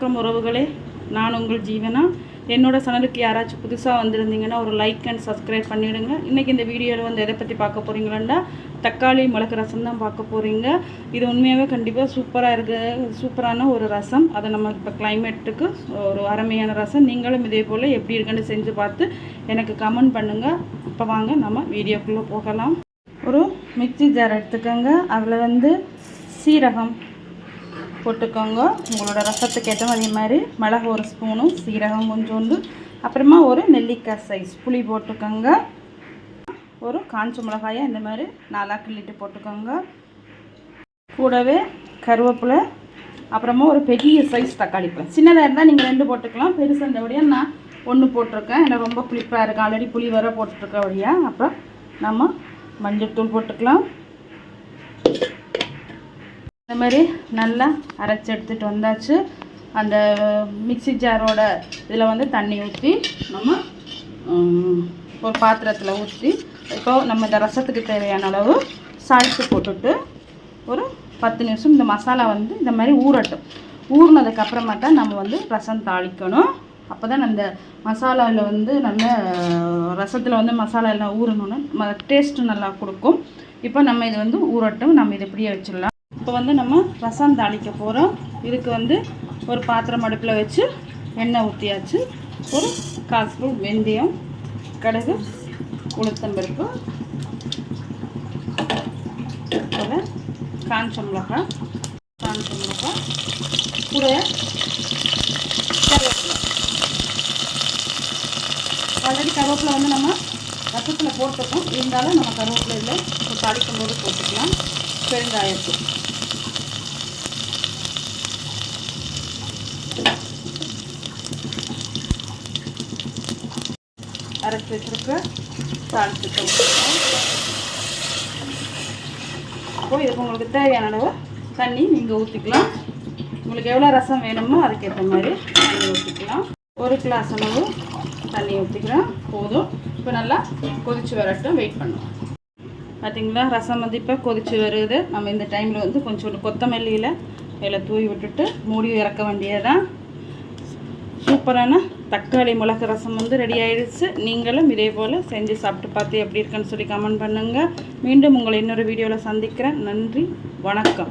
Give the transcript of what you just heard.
வணக்கம் உறவுகளே. நான் உங்கள் ஜீவனா. என்னோட சேனலுக்கு யாராச்சும் புதுசாக வந்திருந்தீங்கன்னா ஒரு லைக் அண்ட் சப்ஸ்கிரைப் பண்ணிவிடுங்க இன்றைக்கி இந்த வீடியோவில் வந்து எதை பற்றி பார்க்க போகிறீங்களா தக்காளி மிளகு ரசம் தான் பார்க்க போகிறீங்க இது உண்மையாகவே கண்டிப்பாக சூப்பராக இருக்க. சூப்பரான ஒரு ரசம். அதை நம்ம இப்போ கிளைமேட்டுக்கு ஒரு அருமையான ரசம். நீங்களும் இதே போல் எப்படி இருக்குன்னு செஞ்சு பார்த்து எனக்கு கமெண்ட் பண்ணுங்கள் இப்போ வாங்க நம்ம வீடியோக்குள்ளே போகலாம். ஒரு மிக்சி ஜார் எடுத்துக்கோங்க. அதில் வந்து சீரகம் போட்டுக்கோங்க. உங்களோட ரசத்துக்கு ஏற்ற அதே மாதிரி மிளகு ஒரு ஸ்பூனும் சீரகம் கொஞ்சோண்டு அப்புறமா ஒரு நெல்லிக்காய் சைஸ் புளி போட்டுக்கோங்க. ஒரு காஞ்ச மிளகாயை இந்த மாதிரி நாலாக கிள்ளிட்டு போட்டுக்கோங்க. கூடவே கருவேப்பிலை அப்புறமா ஒரு பெரிய சைஸ் தக்காளி பழம். சின்னதாக இருந்தால் நீங்கள் ரெண்டு போட்டுக்கலாம் பெருசாக வழியாக நான் ஒன்று போட்டிருக்கேன். எனக்கு ரொம்ப புளிப்பாக இருக்குது ஆல்ரெடி புளி வர போட்டுருக்க வழியாக அப்புறம் நம்ம மஞ்சள் தூள் போட்டுக்கலாம். மாதிரி நல்லா அரைச்சி எடுத்துகிட்டு வந்தாச்சு. அந்த மிக்ஸி ஜாரோட இதில் வந்து தண்ணி ஊற்றி நம்ம ஒரு பாத்திரத்தில் ஊற்றி இப்போ நம்ம இந்த ரசத்துக்கு தேவையான அளவு சால்ட்டு போட்டுட்டு ஒரு பத்து நிமிஷம் இந்த மசாலா வந்து இந்த மாதிரி ஊறட்டும். ஊறினதுக்கப்புறமா தான் நம்ம வந்து ரசம் தாளிக்கணும். அப்போ தான் அந்த மசாலாவில் வந்து நல்ல ரசத்தில் வந்து மசாலா எல்லாம் ஊறணும்னு டேஸ்ட்டு நல்லா கொடுக்கும். இப்போ நம்ம இது வந்து ஊறட்டும். நம்ம இது இப்படியே வச்சிடலாம். இப்போ வந்து நம்ம ரசம் தாளிக்க போகிறோம் இதுக்கு வந்து ஒரு பாத்திரம் அடுப்பில் வச்சு எண்ணெய் ஊற்றியாச்சு ஒரு கால் ஸ்பூன் வெந்தயம் கடுகு உளுத்தம்பருப்பு போல் காஞ்ச மிளகாய் காஞ்ச மிளகாய் கூட கருவேப்பிலை. ஆல்ரெடி கருவேப்பிலை வந்து நம்ம ரசத்தில் போட்டிருக்கோம் இருந்தாலும் நம்ம கருவேப்பிலை இதில் தாளிக்கும் போது போட்டுக்கலாம். பெருங்காயத்தூள். அரைச்சி வச்சுருக்க தாளிச்சுட்டு அப்போ இதுக்கு உங்களுக்கு தேவையான அளவு தண்ணி நீங்கள் ஊற்றிக்கலாம் உங்களுக்கு எவ்வளோ ரசம் வேணுமோ அதுக்கேற்ற மாதிரி தண்ணி ஊற்றிக்கலாம் ஒரு கிளாஸ் அளவு தண்ணி ஊற்றிக்கிறேன் போதும் இப்போ நல்லா கொதிச்சு வரட்டும் வெயிட் பண்ணுவோம் பார்த்தீங்களா ரசம் வந்து இப்போ கொதிச்சு வருது நம்ம இந்த டைமில் வந்து கொஞ்சோண்டு கொத்தமல்லியில் இதில் தூவி விட்டுட்டு மூடி இறக்க வேண்டியதுதான். சூப்பரான தக்காளி மிளகு ரசம் வந்து ரெடி ஆயிடுச்சு. நீங்களும் இதே போல் செஞ்சு சாப்பிட்டு பார்த்து எப்படி இருக்குன்னு சொல்லி கமெண்ட் பண்ணுங்கள் மீண்டும் உங்களை இன்னொரு வீடியோவில் சந்திக்கிறேன். நன்றி வணக்கம்.